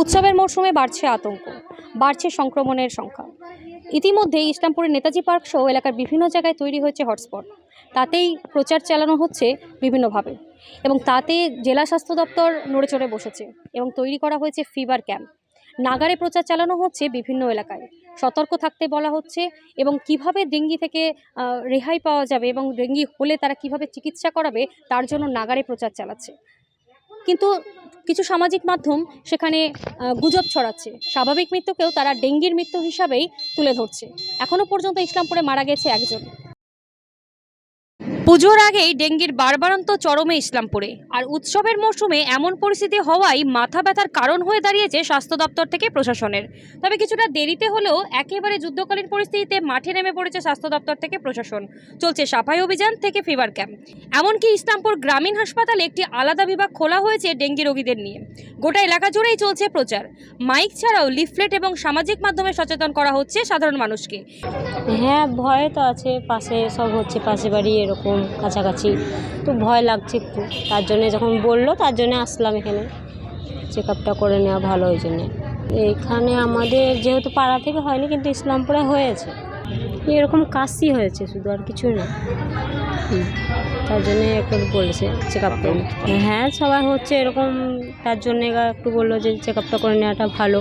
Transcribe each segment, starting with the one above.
উৎসবের মরশুমে বাড়ছে আতঙ্ক, বাড়ছে সংক্রমণের সংখ্যা। ইতিমধ্যে ইসলামপুরের নেতাজি পার্ক সহ এলাকার বিভিন্ন জায়গায় তৈরি হয়েছে হটস্পট। তাতেই প্রচার চালানো হচ্ছে বিভিন্নভাবে এবং তাতে জেলা স্বাস্থ্য দপ্তর নড়ে চড়ে বসেছে এবং তৈরি করা হয়েছে ফিভার ক্যাম্প। নাগারে প্রচার চালানো হচ্ছে বিভিন্ন এলাকায়। সতর্ক থাকতে বলা হচ্ছে এবং কীভাবে ডেঙ্গি থেকে রেহাই পাওয়া যাবে এবং ডেঙ্গি হলে তারা কীভাবে চিকিৎসা করাবে, তার জন্য নাগারে প্রচার চালাচ্ছে। কিন্তু কিছু সামাজিক মাধ্যম সেখানে গুজব ছড়াচ্ছে। স্বাভাবিক মৃত্যুকেও তারা ডেঙ্গির মৃত্যু হিসাবেই তুলে ধরছে। এখনও পর্যন্ত ইসলামপুরে মারা গেছে একজন। পুজোর আগেই ডেঙ্গির বারবারন্ত চরমে ইসলামপুরে। আর উৎসবের মরশুমে এমন পরিস্থিতি হওয়ায় মাথা ব্যথার কারণ হয়ে দাঁড়িয়েছে স্বাস্থ্য দপ্তর থেকে প্রশাসনের। তবে কিছুটা দেরিতে হলেও একেবারে যুদ্ধকালীন পরিস্থিতিতে মাঠে নেমে পড়েছে স্বাস্থ্য দপ্তর থেকে প্রশাসন। চলছে সাফাই অভিযান থেকে ফিভার ক্যাম্প। এমনকি ইসলামপুর গ্রামীণ হাসপাতালে একটি আলাদা বিভাগ খোলা হয়েছে ডেঙ্গি রোগীদের নিয়ে। গোটা এলাকা জুড়েই চলছে প্রচার। মাইক ছাড়াও লিফলেট এবং সামাজিক মাধ্যমে সচেতন করা হচ্ছে সাধারণ মানুষকে। হ্যাঁ ভয় তো আছে, পাশে সব হচ্ছে, পাশে বাড়ি এরকম কাছাকাছি। তো ভয় লাগছে একটু। তার জন্য যখন বলল, তার জন্য আসলাম এখানে। চেক আপটা করে নেওয়া ভালো ওই জন্যে। এখানে আমাদের যেহেতু পাড়া থেকে হয়নি, কিন্তু ইসলামপুরে হয়েছে। এরকম কাশি হয়েছে শুধু আর কিছু না। হুম, তার জন্যে একটু বলেছে চেক আপ করে হ্যাঁ সবাই হচ্ছে এরকম তার জন্যে একটু বলল যে চেক আপটা করে নেওয়াটা ভালো।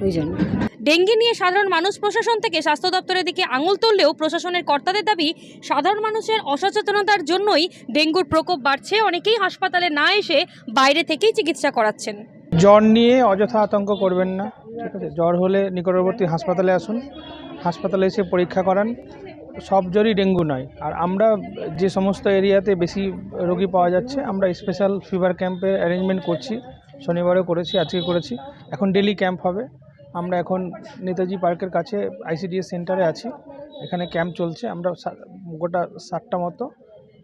ওই জন্য। ডেঙ্গি নিয়ে সাধারণ মানুষ প্রশাসন থেকে স্বাস্থ্য দপ্তরের দিকে আঙুল তুললেও প্রশাসনের কর্তাদের দাবি সাধারণ মানুষের অসচেতনতার জন্যই ডেঙ্গুর প্রকোপ বাড়ছে। অনেকেই হাসপাতালে না এসে বাইরে থেকেই চিকিৎসা করাচ্ছেন। জ্বর নিয়ে অযথা আতঙ্ক করবেন না ঠিক আছে? জ্বর হলে নিকটবর্তী হাসপাতালে আসুন। হাসপাতালে এসে পরীক্ষা করান, সব জ্বরই ডেঙ্গু নয়। আর আমরা যে সমস্ত এরিয়াতে বেশি রোগী পাওয়া যাচ্ছে, আমরা স্পেশাল ফিভার ক্যাম্পের অ্যারেঞ্জমেন্ট করছি, শনিবারও করেছি, আজকে করেছি। এখন ডেলি ক্যাম্প হবে। আমরা এখন নেতাজি পার্কের কাছে আইসিডিএস সেন্টারে আছি। এখানে ক্যাম্প চলছে। আমরা গোটা ষাটটা মতো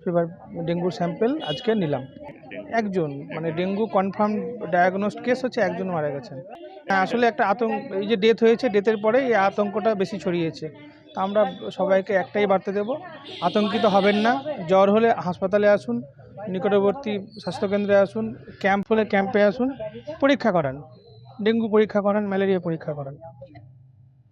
ফিভার ডেঙ্গুর স্যাম্পেল আজকে নিলাম। একজন মানে ডেঙ্গু কনফার্ম ডায়াগনোসড কেস হচ্ছে একজন মারা গেছেন। হ্যাঁ আসলে একটা আতঙ্ক, এই যে ডেথ হয়েছে ডেথের পরে এই আতঙ্কটা বেশি ছড়িয়েছে। তা আমরা সবাইকে একটাই বার্তা দেব, আতঙ্কিত হবেন না, জ্বর হলে হাসপাতালে আসুন, নিকটবর্তী স্বাস্থ্যকেন্দ্রে আসুন ক্যাম্প হলে ক্যাম্পে আসুন, পরীক্ষা করান, ডেঙ্গু পরীক্ষা করান ম্যালেরিয়া পরীক্ষা করান।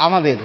আমাদের